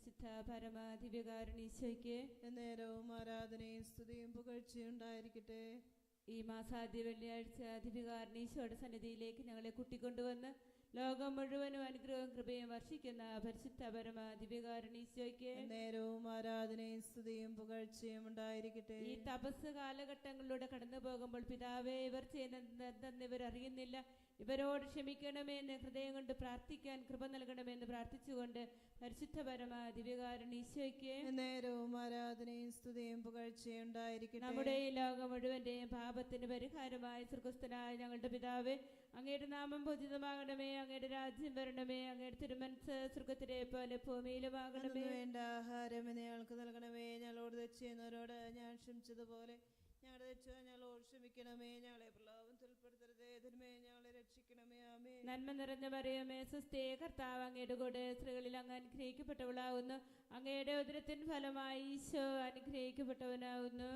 പരിശുദ്ധ പരമാധിപകാരണീശോയ്ക്ക് നേരവും ആരാധനയും സ്തുതിയും പുകഴ്ചയും ഉണ്ടായിരിക്കട്ടെ. ഈ മാസാദ്യ വെള്ളിയാഴ്ച അധിപകാരണീശോയുടെ സന്നിധിയിലേക്ക് ഞങ്ങളെ കൂട്ടിക്കൊണ്ടുവന്ന് ലോകം മുഴുവനും അനുഗ്രഹവും കൃപയും വർഷിക്കുന്ന പരിശുദ്ധ ദിവ്യകാരണീശോയ്ക്ക് നേരവും ആരാധനയും സ്തുതിയും പുകഴ്ചയും ഉണ്ടായിരിക്കട്ടെ. ഈ തപസ് കാലഘട്ടങ്ങളിലൂടെ കടന്നു പോകുമ്പോൾ പിതാവേ ഇവർ ചെയ്യുന്ന ഇവർ അറിയുന്നില്ല. ഇവരോട് ക്ഷമിക്കണമെന്ന് ഹൃദയം കൊണ്ട് പ്രാർത്ഥിക്കാൻ കൃപ നൽകണമെന്ന് പ്രാർത്ഥിച്ചുകൊണ്ട് പരിശുദ്ധ പരമാ ദിവ്യകാരണീശോയ്ക്ക് നേരവും ആരാധനയും സ്തുതിയും പുകഴ്ചയും ഉണ്ടായിരിക്കട്ടെ. നമ്മുടെ ഈ ലോകം മുഴുവന്റെയും പാപത്തിന് പരിഹാരമായി സുഖസ്ഥനായ ഞങ്ങളുടെ പിതാവേ അങ്ങയുടെ നാമം പൂജിതമാകണമേ അങ്ങയുടെ രാജ്യം വരണമേ അങ്ങയുടെ തിരുമനസ് സ്വർഗത്തിലെ പോലെ ഭൂമിയിലുമാകണമേ. വേണ്ട ആഹാരം ഞങ്ങൾക്ക് നൽകണമേ ഞങ്ങളോട് ചെയ്യുന്നവരോട് ഞാൻ ക്ഷമിച്ചതുപോലെ ഞങ്ങളുടെ തെറ്റോ ഞങ്ങളോട് ക്ഷമിക്കണമേ ഞങ്ങളെ പ്രലോഭനത്തിൽ ഉൾപ്പെടുത്തരുതേ ഞങ്ങളെ രക്ഷിക്കണമേ ആമേ നന്മ നിറഞ്ഞ മറിയമേ സുസ്ഥേ കർത്താവ് അങ്ങയുടെ കൂടെ സ്ത്രീകളിൽ അങ്ങ് അനുഗ്രഹിക്കപ്പെട്ടവളാവുന്നു. അങ്ങയുടെ ഉദരത്തിൻ ഫലമായി ഈശോ അനുഗ്രഹിക്കപ്പെട്ടവനാവുന്നു.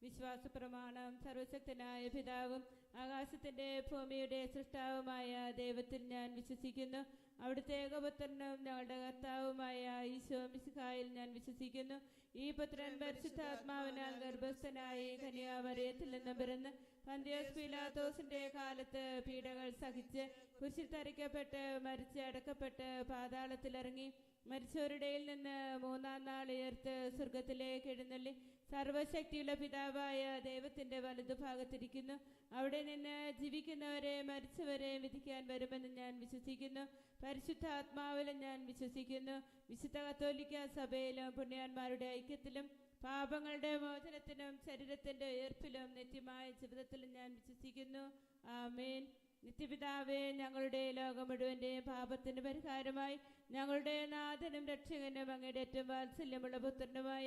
വിശ്വാസ പ്രമാണം സർവശക്തനായ പിതാവും ആകാശത്തിന്റെ ഭൂമിയുടെ സൃഷ്ടാവുമായ ദൈവത്തിൽ ഞാൻ വിശ്വസിക്കുന്നു അവിടുത്തെ ഏകപുത്രനും ഞങ്ങളുടെ കർത്താവുമായ ഈശോ മിശിഹായിൽ ഞാൻ വിശ്വസിക്കുന്നു ഈ പുത്രൻ പരിശുദ്ധാത്മാവിനാൽ ഗർഭസ്ഥനായി കന്യാമറിയത്തിൽ നിന്ന് പിറന്ന് പന്തിയോസ് പിലാത്തോസിന്റെ കാലത്ത് പീഡകൾ സഹിച്ച് കുരിശിൽ തരയ്ക്കപ്പെട്ട് മരിച്ച് അടക്കപ്പെട്ട് പാതാളത്തിലിറങ്ങി മരിച്ചവരുടെയിൽ നിന്ന് മൂന്നാം നാൾ ഉയർത്ത് സ്വർഗത്തിലേക്ക് എഴുന്നള്ളി സർവശക്തിയുള്ള പിതാവായ ദൈവത്തിന്റെ വലതുഭാഗത്തിരിക്കുന്നു അവിടെ നിന്ന് ജീവിക്കുന്നവരെ മരിച്ചവരെ വിധിക്കാൻ വരുമെന്ന് ഞാൻ വിശ്വസിക്കുന്നു. പരിശുദ്ധ ആത്മാവിലും ഞാൻ വിശ്വസിക്കുന്നു. വിശുദ്ധ കത്തോലിക്ക സഭയിലും പുണ്യാന്മാരുടെ ഐക്യത്തിലും പാപങ്ങളുടെ മോചനത്തിനും ശരീരത്തിന്റെ ഉയർപ്പിലും നിത്യമായ ജീവിതത്തിലും ഞാൻ വിശ്വസിക്കുന്നു. ആമേൻ. നിത്യപിതാവേ ഞങ്ങളുടെ ലോകം മുഴുവന്റെ പാപത്തിന് പരിഹാരമായി ഞങ്ങളുടെ നാഥനും രക്ഷകനും അങ്ങയുടെ ഏറ്റവും വാത്സല്യമുള്ള പുത്രനുമായ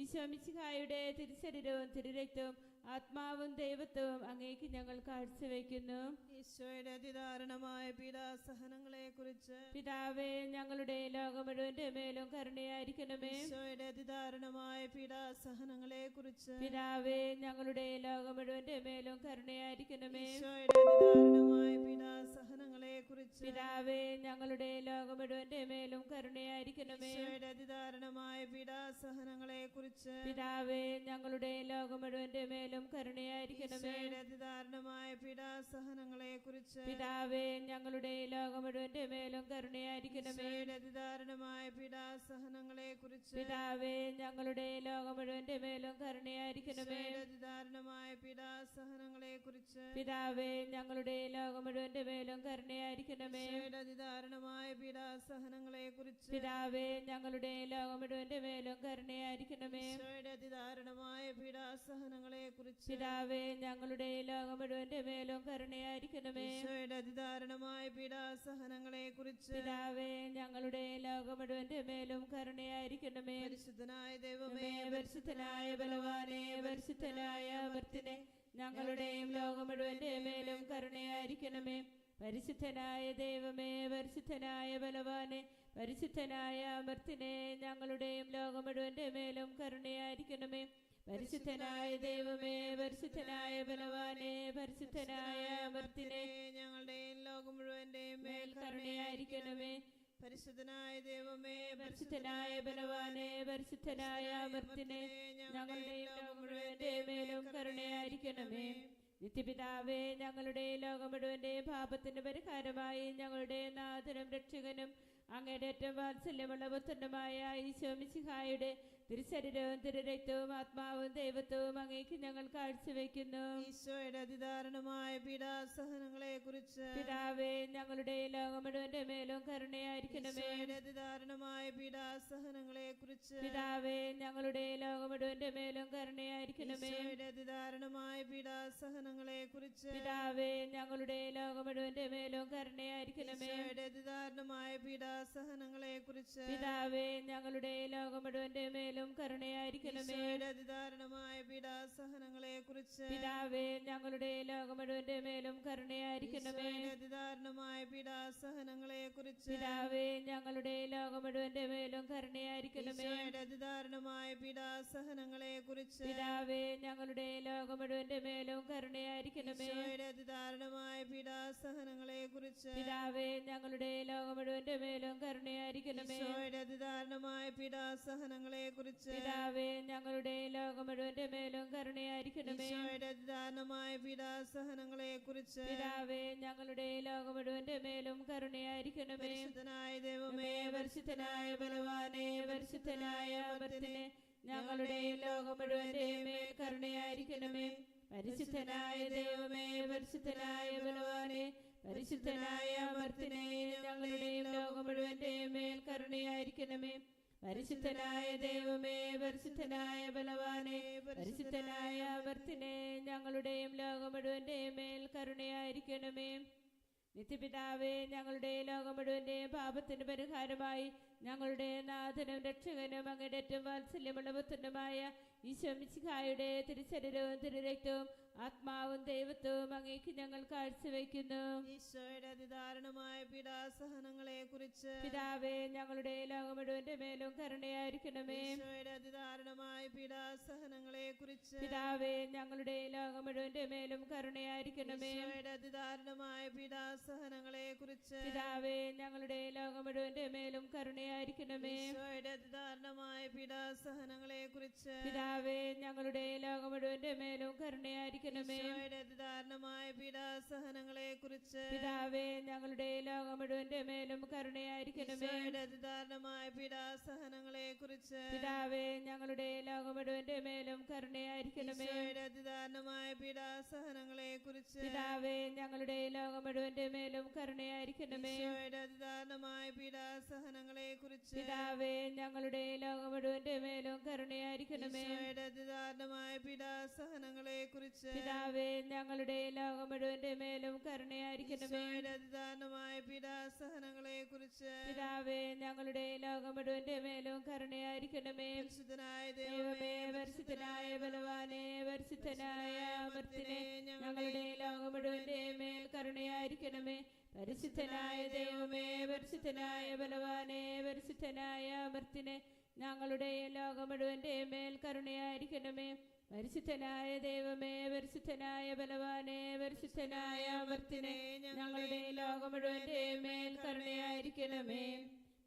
ഈശോമിശിഹായുടെ തിരുശരീരവും തിരുരക്തവും ആത്മാവും ദൈവത്വവും അങ്ങേക്ക് ഞങ്ങൾ കാഴ്ചവെക്കുന്നു. ഈശോയുടെ അതിദാരുണമായ പീഡാസഹനങ്ങളെ കുറിച്ച് പിതാവേ ഞങ്ങളുടെ ലോകം മുഴുവന്റെ മേലും കരുണയായിരിക്കണമേ. ഈശോയുടെ അതിദാരുണമായ പീഡാസഹനങ്ങളെ കുറിച്ച് പിതാവേ ഞങ്ങളുടെ ലോകം മുഴുവന്റെ മേലും കരുണയായിരിക്കണമേ. ഈശോയുടെ അതിദാരുണമായ പീഡാസഹനങ്ങളെ കുറിച്ച് പിതാവേ ഞങ്ങളുടെ ലോകം മുഴുവന്റെ മേലും കരുണയായിരിക്കണമേ. ഈശോയുടെ അതിദാരുണമായ പീഡാസഹനങ്ങളെ കുറിച്ച് പിതാവേ ഞങ്ങളുടെ ലോകം മുഴുവന്റെ മേലും കരുണയായിരിക്കണമേ. അതിദാരുണമായ പീഡാസഹനങ്ങളെ കുറിച്ച് പിതാവേ ഞങ്ങളുടെ ലോകം മുഴുവന്റെ മേലും കരുണയായിരിക്കണമേ. അതിദാരുണമായ പീഡാസഹനങ്ങളെ കുറിച്ച് പിതാവേ ഞങ്ങളുടെ ലോകം മുഴുവന്റെ മേലും കരുണയായിരിക്കണമേ. അതിദാരുണമായ പീഡാസഹനങ്ങളെ കുറിച്ച് പിതാവേ ഞങ്ങളുടെ ലോകം മുഴുവന്റെ മേലും കരുണയായിരിക്കണമേ. അതിദാരുണമായ പീഡാസഹനങ്ങളെ കുറിച്ച് പിതാവേ ഞങ്ങളുടെ ലോകം മുഴുവന്റെ മേലും കരുണയായിരിക്കണമേ. അതിധാരണമായ അതിദാരുണമായ പീഡാസഹനങ്ങളെ കുറിച്ച് പിതാവേ ഞങ്ങളുടെ ലോകം മുഴുവന്റെ മേലും കരുണയായിരിക്കണമേ. ഈശോയുടെ അതിദാരുണമായ പീഡാസഹനങ്ങളെ കുറിച്ച് പിതാവേ ഞങ്ങളുടെ ലോകം മുഴുവന്റെ മേലും കരുണയായിരിക്കണമേ. പരിശുദ്ധനായ ദൈവമേ പരിശുദ്ധനായ ബലവാനെ പരിശുദ്ധനായ അമർത്തിനെ ഞങ്ങളുടെയും ലോകം മുഴുവന്റെ മേലും കരുണയായിരിക്കണമേ. പരിശുദ്ധനായ ദൈവമേ പരിശുദ്ധനായ ബലവാനെ പരിശുദ്ധനായ അമർത്തിനെ ഞങ്ങളുടെയും ലോകം മുഴുവന്റെ പരിശുദ്ധനായ ദൈവമേ പരിശുദ്ധനായ ബലവാനെ പരിശുദ്ധനായ അമർത്തിനെ ഞങ്ങളുടെ ലോകം മുഴുവന്റെയും മേൽ കരുണയായിരിക്കണമേ. പരിശുദ്ധനായ ദൈവമേ പരിശുദ്ധനായ ബലവാനെ പരിശുദ്ധനായ അമർത്തിനെ ഞങ്ങളുടെ ലോകം മുഴുവന്റെ മേലും കരുണയായിരിക്കണമേ. നിത്യപിതാവേ ഞങ്ങളുടെ ലോകം മുഴുവന്റെ പാപത്തിന്റെ പരിഹാരമായി ഞങ്ങളുടെ നാഥനും രക്ഷകനും അങ്ങയുടെ ഏറ്റവും വാത്സല്യമുള്ള പുത്രനുമായ ഈശോമിശിഹായുടെ തിരുശരീരവും തിരുരക്തവും ആത്മാവും ദൈവത്വവും അങ്ങേക്ക് ഞങ്ങൾ കാഴ്ചവെക്കുന്നു. ഈശോയുടെ അതിദാരുണമായ പീഡാസഹനങ്ങളെ കുറിച്ച് പിതാവേ ഞങ്ങളുടെ ലോകം മുഴുവന്റെ മേലും കരുണയായിരിക്കണമേ. അതിദാരണമായ പീഡാസഹനങ്ങളെ കുറിച്ച് പിതാവേ ഞങ്ങളുടെ ലോകം മുഴുവന്റെ മേലും കരുണയായിരിക്കണമേ. അതിദാരണമായ പീഡാസഹനങ്ങളെ കുറിച്ച് പിതാവേ ഞങ്ങളുടെ ലോകം മുഴുവന്റെ മേലും കരുണയായിരിക്കണമേ. അതിദാരണമായ അതിദാരുണമായ പീഡാസഹനങ്ങളെ കുറിച്ച് പിതാവേ ഞങ്ങളുടെ ലോകം മുഴുവന്റെ മേലും കരുണയായിരിക്കണമേ. ഈശോയുടെ അതിദാരുണമായ പീഡാസഹനങ്ങളെ കുറിച്ച് പിതാവേ ഞങ്ങളുടെ ലോകം മുഴുവന്റെ മേലും കരുണയായിരിക്കണമേ. അതിദാരുണമായ പീഡാസഹനങ്ങളെ കുറിച്ച് പിതാവേ ഞങ്ങളുടെ ലോകം മുഴുവന്റെ മേലും കരുണയായിരിക്കണമേ. അതിദാരുണമായ പീഡാസഹനങ്ങളെ കുറിച്ച് പിതാവേ ഞങ്ങളുടെ ലോകം മുഴുവന്റെ മേലും കരുണയായിരിക്കണമേ. അതിദാരുണമായ പീഡാസഹനങ്ങളെ കുറിച്ച് പിതാവേ ഞങ്ങളുടെ ലോകം മുഴുവന്റെ മേലും കരുണയായിരിക്കണമേ. പീഡാസഹനങ്ങളെ കുറിച്ച് പിതാവേ ഞങ്ങളുടെ ലോകം മുഴുവന്റെ മേലും കരുണയായിരിക്കണമേ. ദാനമായ പീഡാസഹനങ്ങളെ കുറിച്ച് പിതാവേ ഞങ്ങളുടെ ലോകം മുഴുവന്റെ മേലും കരുണയായിരിക്കണമേ. പരിശുദ്ധനായ ദൈവമേ പരിശുദ്ധനായ ബലവാനെ പരിശുദ്ധനായ അമർത്തിനെ ഞങ്ങളുടെ ലോകം മുഴുവന്റെ മേൽ കരുണയായിരിക്കണമേ. പരിശുദ്ധനായ ദൈവമേ പരിശുദ്ധനായ ബലവാനെ പരിശുദ്ധനായ അമർത്തിനെ ഞങ്ങളുടെ ലോകം മുഴുവന്റെ മേൽ കരുണയായിരിക്കണമേ. പരിശുദ്ധനായ ദൈവമേ പരിശുദ്ധനായ ബലവാനെ പരിശുദ്ധനായ അവർത്തിനെ ഞങ്ങളുടെയും ലോകം മേൽ കരുണയായിരിക്കണമേ. നിത്യപിതാവേ ഞങ്ങളുടെ ലോകം മുഴുവന്റെയും പാപത്തിന് പരിഹാരമായി ഞങ്ങളുടെ നാഥനും രക്ഷകനും അങ്ങയുടെ ഏറ്റവും വാത്സല്യമുള്ള പുത്രനുമായ ഈശോമിശിഹായുടെ തിരുശരീരവും തിരുരക്തവും ആത്മാവും ദൈവത്വവും അങ്ങേക്ക് ഞങ്ങൾ കാഴ്ചവെക്കുന്നു. ഈശോയുടെ അതിദാരുണമായ പീഡാസഹനങ്ങളെ കുറിച്ച് പിതാവേ ഞങ്ങളുടെ ലോകം മുഴുവന്റെ മേലും കരുണയായിരിക്കണമേ. ഈശോയുടെ അതിദാരുണമായ പീഡാസഹനങ്ങളെ കുറിച്ച് പിതാവേ ഞങ്ങളുടെ ലോകം മുഴുവന്റെ മേലും കരുണയായിരിക്കണമേ. ഈശോയുടെ അതിദാരുണമായ പീഡാസഹനങ്ങളെ കുറിച്ച് പിതാവേ ഞങ്ങളുടെ ലോകം മുഴുവന്റെ മേലും കരുണയായിരിക്കണമേ. ഈശോയുടെ അതിദാരുണമായ പീഡാസഹനങ്ങളെ കുറിച്ച് പിതാവേ ഞങ്ങളുടെ ലോകം മുഴുവന്റെ മേലും കരുണയായിരിക്കണമേ. ഈശോയുടെ അതിദാരുണമായ പീഡാസഹനങ്ങളെ കുറിച്ച് പിതാവേ ഞങ്ങളുടെ മുഴുവന്റെ മേലും കരുണയായിരിക്കണമേ. അതിദാരണമായ പീഡാസഹനങ്ങളെ കുറിച്ച് പിതാവേ ഞങ്ങളുടെ ലോകം മുഴുവന്റെ മേലും കരുണയായിരിക്കണമേ. അതിദാരണമായ പീഡാസഹനങ്ങളെ കുറിച്ച് പിതാവേ ഞങ്ങളുടെ ലോകം മുഴുവന്റെ മേലും കരുണയായിരിക്കണമേ. അതിദാരണമായ പീഡാസഹനങ്ങളെ കുറിച്ച് പിതാവേ ഞങ്ങളുടെ ലോകം മുഴുവന്റെ മേലും കരുണയായിരിക്കണമേ. അതിദാരണമായ പീഡാസഹനങ്ങളെ കുറിച്ച് പിതാവേ ഞങ്ങളുടെ ലോകം മുഴുവന്റെ മേലും കരുണയായിരിക്കണമേ. അതിദാരണമായ പീഡാസഹനങ്ങളെ കുറിച്ച് പിതാവേ ഞങ്ങളുടെ ലോകം മുഴുവന്റെ മേലും കരുണയായിരിക്കണമേ. പരിശുദ്ധനായ ദൈവമേ പരിശുദ്ധനായ ബലവാനെ പരിശുദ്ധനായ അമർത്തിനെ ഞങ്ങളുടെ ലോകം മുഴുവന്റെ മേൽ കരുണയായിരിക്കണമേ. പരിശുദ്ധനായ ദൈവമേ പരിശുദ്ധനായ ബലവാനെ പരിശുദ്ധനായ അമർത്തിനെ ഞങ്ങളുടെ ലോകം മുഴുവന്റെ മേൽ കരുണയായിരിക്കണമേ. പരിശുദ്ധനായ ദൈവമേ പരിശുദ്ധനായ ബലവാനെ പരിശുദ്ധനായ അമർത്തിനെ ഞങ്ങളുടെ ലോകം മുഴുവന്റെ മേൽ കരുണയായിരിക്കണമേ.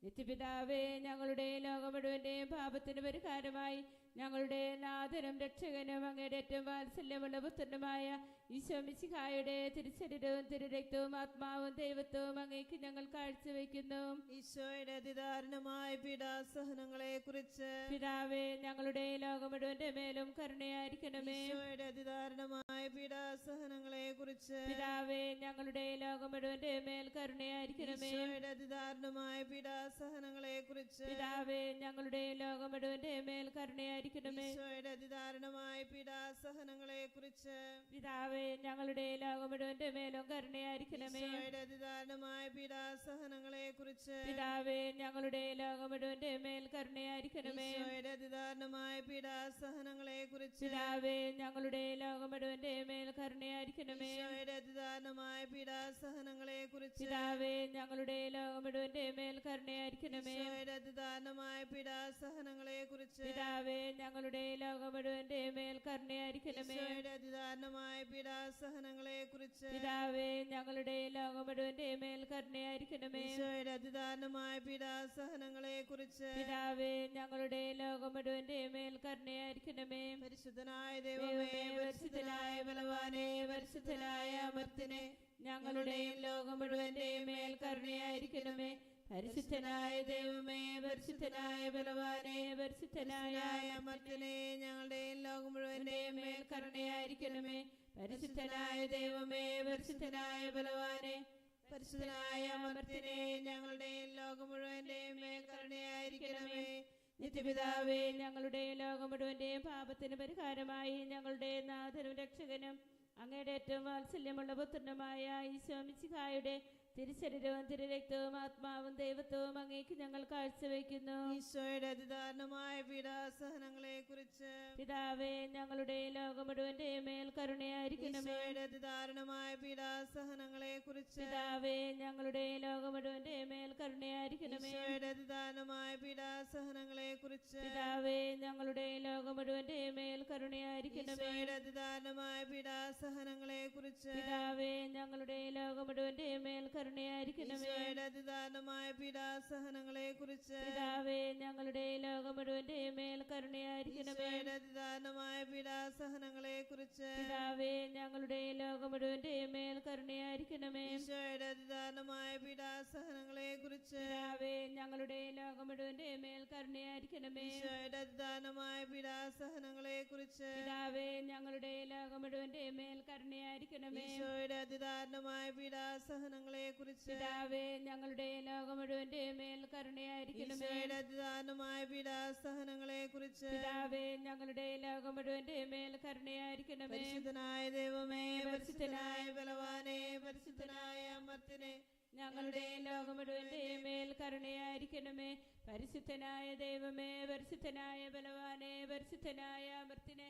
നിത്യപിതാവേ ഞങ്ങളുടെ ലോകം മുഴുവന്റെയും പാപത്തിന് പരിഹാരമായി ഞങ്ങളുടെ നാഥനും രക്ഷകനും അങ്ങയുടെ ഏറ്റവും വാത്സല്യമുള്ള പുത്രനുമായ ഈശോമിശിഹായുടെ തിരുശരീരവും തിരുരക്തവും ആത്മാവും ദൈവത്വവും അങ്ങേക്ക് ഞങ്ങൾ കാഴ്ചവെക്കുന്നു. ഈശോയുടെ അതിദാരുണമായ പീഡാസഹനങ്ങളെ കുറിച്ച് പിതാവേ ഞങ്ങളുടെ ലോകം മുഴുവന്റെ മേലും കരുണയായിരിക്കണമേ. ഈശോയുടെ അതിദാരുണമായ പീഡാസഹനങ്ങളെ കുറിച്ച് പിതാവേ ഞങ്ങളുടെ ലോകം മുഴുവന്റെ മേൽ കരുണയായിരിക്കണമേ. ഈശോയുടെ അതിദാരുണമായ പീഡാസഹനങ്ങളെ കുറിച്ച് പിതാവേ ഞങ്ങളുടെ ലോകം മുഴുവന്റെ മേൽ കരുണയായിരിക്കണമേ. ഈശോയുടെ അതിദാരുണമായ പീഡാസഹനങ്ങളെ കുറിച്ച് പിതാവേ ഞങ്ങളുടെ ലോകം മുഴുവന്റെ മേലും കരുണയായിരിക്കണമേ. ഈശോയുടെ അതിദാരുണമായ പീഡാസഹനങ്ങളെ കുറിച്ച് പിതാവേ ഞങ്ങളുടെ ലോകം മുഴുവന്റെ മേൽ കരുണയായിരിക്കണമേ. ഈശോയുടെ അതിദാരുണമായ പീഡാസഹനങ്ങളെ കുറിച്ച് പിതാവേ ഞങ്ങളുടെ ലോകം മുഴുവന്റെ മേൽ കരുണയായിരിക്കണമേ. അതിദാരുണമായ പീഡാസഹനങ്ങളെ കുറിച്ച് പിതാവേ ഞങ്ങളുടെ ലോകം മുഴുവന്റെ മേൽ കരുണയായിരിക്കണമേ. അതിദാരുണമായ പീഡാസഹനങ്ങളെ കുറിച്ച് പിതാവേ ഞങ്ങളുടെ ലോകം മുഴുവന്റെ മേൽ കരുണയായിരിക്കണമേ. അതിദാരുണമായ പീഡാസഹനങ്ങളെ കുറിച്ച് പിതാവേ ഞങ്ങളുടെ ലോകം മുഴുവന്റെ മേൽ കരുണയായിരിക്കണമേ. അതിദാരുണമായ പീഡാസഹനങ്ങളെ കുറിച്ച് പിതാവേ ഞങ്ങളുടെ ലോകം മുഴുവന്റെ മേൽ കരുണയായിരിക്കണമേ. പരിശുദ്ധനായ ദൈവമേ പരിശുദ്ധനായ പരിശുദ്ധനായ ഞങ്ങളുടെയും ലോകം മുഴുവന്റെയും മേൽ കരുണയായിരിക്കണമേ. പരിശുദ്ധനായ ദൈവമേ പരിശുദ്ധനായ ബലവാനെ പരിശുദ്ധനായ അമർത്തിനെ ഞങ്ങളുടെയും ലോകം മുഴുവന്റെയും മേൽ കരുണയായിരിക്കണമേ. പരിശുദ്ധനായ ദൈവമേ പരിശുദ്ധനായ ബലവാനെ പരിശുദ്ധനായ അമർത്തിനെ ഞങ്ങളുടെയും ലോകം മുഴുവന്റെയും മേൽ കരുണയായിരിക്കണമേ. നിത്യപിതാവേ ഞങ്ങളുടെ ലോകം മുഴുവന്റെയും പാപത്തിന് പരിഹാരമായി ഞങ്ങളുടെ നാഥനും രക്ഷകനും അങ്ങയുടെ ഏറ്റവും വാത്സല്യമുള്ള പുത്രനുമായ ഈശോമിച്ചിഹായുടെ തിരുശരീരവും തിരുരക്തവും ആത്മാവും ദൈവത്വവും അങ്ങേക്ക് ഞങ്ങൾ കാഴ്ചവെക്കുന്നു. ഈശോയുടെ അതിദാരണമായ പീഡാസഹനങ്ങളെ കുറിച്ച് പിതാവേ ഞങ്ങളുടെ ലോകം മുഴുവന്റെ മേൽ കരുണയായിരിക്കണമേ. ഈശോയുടെ അതിദാരുണമായ പീഡാസഹനങ്ങളെ കുറിച്ച് പിതാവേ ഞങ്ങളുടെ ലോകം കരുണയായിരിക്കണമേ. ഈശോയുടെ അതിദാനമായ പീഡാസഹനങ്ങളെ കുറിച്ച് പിതാവേ ഞങ്ങളുടെ ലോകം മുഴുവന്റെ മേൽ കരുണയായിരിക്കണമേ അതിദാനമായ പീഡാസഹനങ്ങളെ കുറിച്ച് പിതാവേ ഞങ്ങളുടെ ലോകം മുഴുവന്റെ മേൽ കരുണയായിരിക്കണമേ. പിതാ സഹനങ്ങളെ കുറിച്ച് പിതാവേ ഞങ്ങളുടെ ലോകം മുഴുവന്റെ മേൽ കരുണയായിരിക്കണമേ. പിതാ സഹനങ്ങളെ കുറിച്ച് പിതാവേ ഞങ്ങളുടെ ലോകം മുഴുവന്റെ മേൽ കരുണയായിരിക്കണമേ. സഹനങ്ങളെ കുറിച്ച് പിതാവേ ഞങ്ങളുടെ ലോകം മുഴുവന്റെ മേൽ കരുണയായിരിക്കണമേ. സഹനങ്ങളെ കുറിച്ച് പിതാവേ ഞങ്ങളുടെ മുഴുവന്റെ മേൽ കരുണയായിരിക്കണമേ. ഈശോയുടെ അതിദാരുണമായ പീഡാസഹനങ്ങളെ കുറിച്ച് പിതാവേ ഞങ്ങളുടെ ലോകം മുഴുവന്റെ മേൽ കരുണയായിരിക്കണമേ. ഈശോയുടെ അതിദാരുണമായ പീഡാസഹനങ്ങളെ കുറിച്ച് പിതാവേ ഞങ്ങളുടെ ലോകം മുഴുവന്റെ മേൽ കരുണയായിരിക്കണമേ. പരിശുദ്ധനായ ദൈവമേ പരിശുദ്ധനായ ബലവാനെ പരിശുദ്ധനായ അമർത്തിനെ ഞങ്ങളുടെ ലോകം മുഴുവന്റെ മേൽ കരുണയായിരിക്കണമേ. പരിശുദ്ധനായ ദൈവമേ പരിശുദ്ധനായ ബലവാനെ പരിശുദ്ധനായ അമർത്തിനെ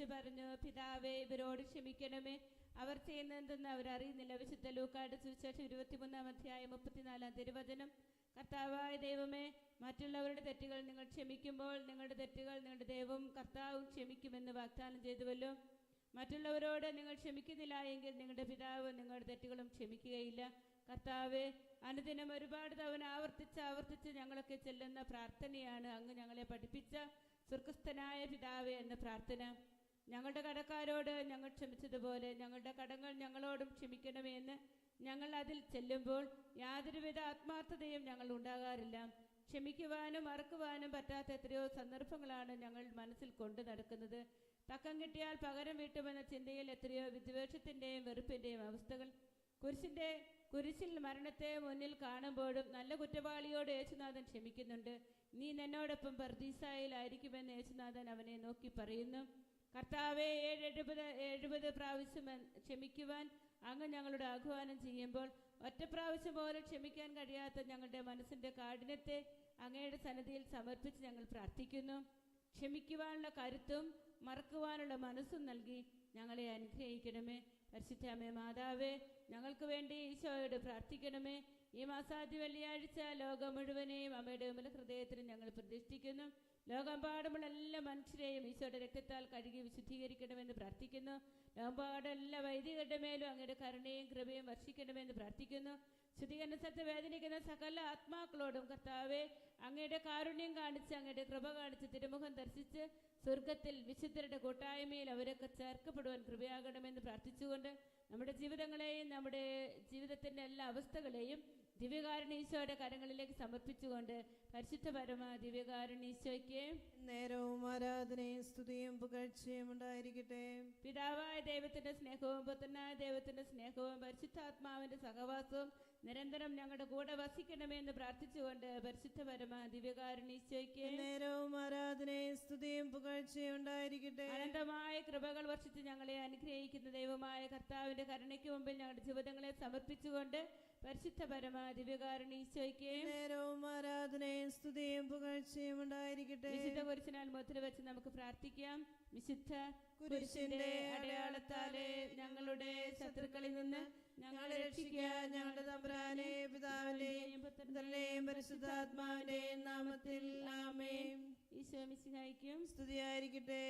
യേശു പറഞ്ഞു പിതാവേ ഇവരോട് ക്ഷമിക്കണമേ. അവർ ചെയ്യുന്നതെന്ന് അവർ അറിയുന്നില്ല. വിശുദ്ധ ലൂക്കാട് സുവിശേഷം ഇരുപത്തിമൂന്നാം അധ്യായം മുപ്പത്തിനാലാം തിരുവചനം. കർത്താവായ ദൈവമേ മറ്റുള്ളവരുടെ തെറ്റുകൾ നിങ്ങൾ ക്ഷമിക്കുമ്പോൾ നിങ്ങളുടെ തെറ്റുകൾ നിങ്ങളുടെ ദൈവവും കർത്താവും ക്ഷമിക്കുമെന്ന് വാഗ്ദാനം ചെയ്തുവല്ലോ. മറ്റുള്ളവരോട് നിങ്ങൾ ക്ഷമിക്കുന്നില്ല എങ്കിൽ നിങ്ങളുടെ പിതാവ് നിങ്ങളുടെ തെറ്റുകളും ക്ഷമിക്കുകയില്ല. കർത്താവ് അനുദിനം ഒരുപാട് തവണ ആവർത്തിച്ച് ആവർത്തിച്ച് ഞങ്ങളൊക്കെ ചെല്ലുന്ന പ്രാർത്ഥനയാണ് അങ്ങ് ഞങ്ങളെ പഠിപ്പിച്ച സ്വർഗസ്ഥനായ പിതാവേ എന്ന പ്രാർത്ഥന. ഞങ്ങളുടെ കടക്കാരോട് ഞങ്ങൾ ക്ഷമിച്ചതുപോലെ ഞങ്ങളുടെ കടങ്ങൾ ഞങ്ങളോടും ക്ഷമിക്കണമെന്ന് ഞങ്ങൾ അതിൽ ചെല്ലുമ്പോൾ യാതൊരുവിധ ആത്മാർത്ഥതയും ഞങ്ങൾ ഉണ്ടാകാറില്ല. ക്ഷമിക്കുവാനും മറക്കുവാനും പറ്റാത്ത എത്രയോ സന്ദർഭങ്ങളാണ് ഞങ്ങൾ മനസ്സിൽ കൊണ്ടു നടക്കുന്നത്. തക്കം കിട്ടിയാൽ പകരം വീട്ടുമെന്ന ചിന്തയിൽ എത്രയോ വിദ്വേഷത്തിന്റെയും വെറുപ്പിന്റെയും അവസ്ഥകൾ. കുരിശിന്റെ കുരിശിൽ മരണത്തെ മുന്നിൽ കാണുമ്പോഴും നല്ല കുറ്റവാളിയോട് യേശുനാഥൻ ക്ഷമിക്കുന്നുണ്ട്. നീ നിന്നോടൊപ്പം പർദീസായിലായിരിക്കുമെന്ന് യേശുനാഥൻ അവനെ നോക്കി പറയുന്നു. കർത്താവെ ഏഴെഴുപത് എഴുപത് പ്രാവശ്യം ക്ഷമിക്കുവാൻ അങ്ങ് ഞങ്ങളുടെ ആഹ്വാനം ചെയ്യുമ്പോൾ ഒറ്റ പ്രാവശ്യം പോലും ക്ഷമിക്കാൻ കഴിയാത്ത ഞങ്ങളുടെ മനസ്സിന്റെ കാഠിനത്തെ അങ്ങയുടെ സന്നദ്ധിയിൽ സമർപ്പിച്ച് ഞങ്ങൾ പ്രാർത്ഥിക്കുന്നു. ക്ഷമിക്കുവാനുള്ള കരുത്തും മറക്കുവാനുള്ള മനസ്സും നൽകി ഞങ്ങളെ അനുഗ്രഹിക്കണമേ. പരിശുദ്ധമേ മാതാവേ ഞങ്ങൾക്ക് വേണ്ടി ഈശോയോട് പ്രാർത്ഥിക്കണമേ. ഈ മാസാദ്യ വെള്ളിയാഴ്ച ലോകം മുഴുവനെയും അമ്മയുടെ വിമല ഹൃദയത്തിന് ഞങ്ങൾ പ്രതിഷ്ഠിക്കുന്നു. ലോകമെമ്പാടുമുള്ള എല്ലാ മനുഷ്യരെയും ഈശോയുടെ രക്തത്താൽ കഴുകി വിശുദ്ധീകരിക്കണമെന്ന് പ്രാർത്ഥിക്കുന്നു. ലോകമ്പാടും വൈദികരുടെ മേലും അങ്ങയുടെ കരുണയും കൃപയും വർഷിക്കണമെന്ന് പ്രാർത്ഥിക്കുന്നു. ശുദ്ധീകരണ വേദനിക്കുന്ന സകല ആത്മാക്കളോടും കർത്താവെ അങ്ങയുടെ കാരുണ്യം കാണിച്ച് അങ്ങയുടെ കൃപ കാണിച്ച് തിരുമുഖം ദർശിച്ച് സ്വർഗത്തിൽ വിശുദ്ധരുടെ കൂട്ടായ്മയിൽ അവരൊക്കെ ചേർക്കപ്പെടുവാൻ കൃപയാകണമെന്ന് പ്രാർത്ഥിച്ചുകൊണ്ട് നമ്മുടെ ജീവിതങ്ങളെയും നമ്മുടെ ജീവിതത്തിന്റെ എല്ലാ അവസ്ഥകളെയും ദിവ്യകാരുണീശോയുടെ കരങ്ങളിലേക്ക് സമർപ്പിച്ചുകൊണ്ട് പരിശുദ്ധ പരമ ദിവ്യകാരുണീശോയ്ക്ക് നേരവും ആരാധനയും സ്തുതിയും പുകഴ്ചയും ഉണ്ടായിരിക്കട്ടെ. പിതാവായ ദൈവത്തിന്റെ സ്നേഹവും പുത്രനായ ദൈവത്തിന്റെ സ്നേഹവും പരിശുദ്ധാത്മാവിന്റെ സഹവാസവും നിരന്തരം ഞങ്ങളുടെ കൂടെ വസിക്കണമെന്ന് പ്രാർത്ഥിച്ചുകൊണ്ട് പരിശുദ്ധ പരമ ദിവ്യകാരണീശോയ്ക്ക് നേരവും ആരാധനയും സ്തുതിയും പുകഴ്ചയും ഉണ്ടായിരിക്കട്ടെ. അനന്തമായ കൃപകൾ വർഷിച്ച് ഞങ്ങളെ അനുഗ്രഹിക്കുന്ന ദൈവമായ കർത്താവിന്റെ കരുണയ്ക്ക് മുമ്പിൽ ഞങ്ങളുടെ ജീവിതങ്ങളെ സമർപ്പിച്ചുകൊണ്ട് പരിശുദ്ധ പരമ ദിവ്യകാരണീശോയ്ക്ക് നേരവും ആരാധനയും സ്തുതിയും പുകഴ്ചയും ഉണ്ടായിരിക്കട്ടെ. വിശുദ്ധ കുരിശിനാൽ മുദ്ര വെച്ച് നമുക്ക് പ്രാർത്ഥിക്കാം. വിശുദ്ധ കുരിശിന്റെ അടയാളത്താലെ ഞങ്ങളുടെ ശത്രുക്കളിൽ നിന്ന് ഞങ്ങളെ രക്ഷിക്കുക ഞങ്ങളുടെ തമ്പ്രാനെ പിതാവിന്റെയും പുത്രന്റെയും പരിശുദ്ധാത്മാവിന്റെയും നാമത്തിൽ ആമേൻ. ഈശോ മിശിഹായിക്കും സ്തുതിയായിരിക്കട്ടെ.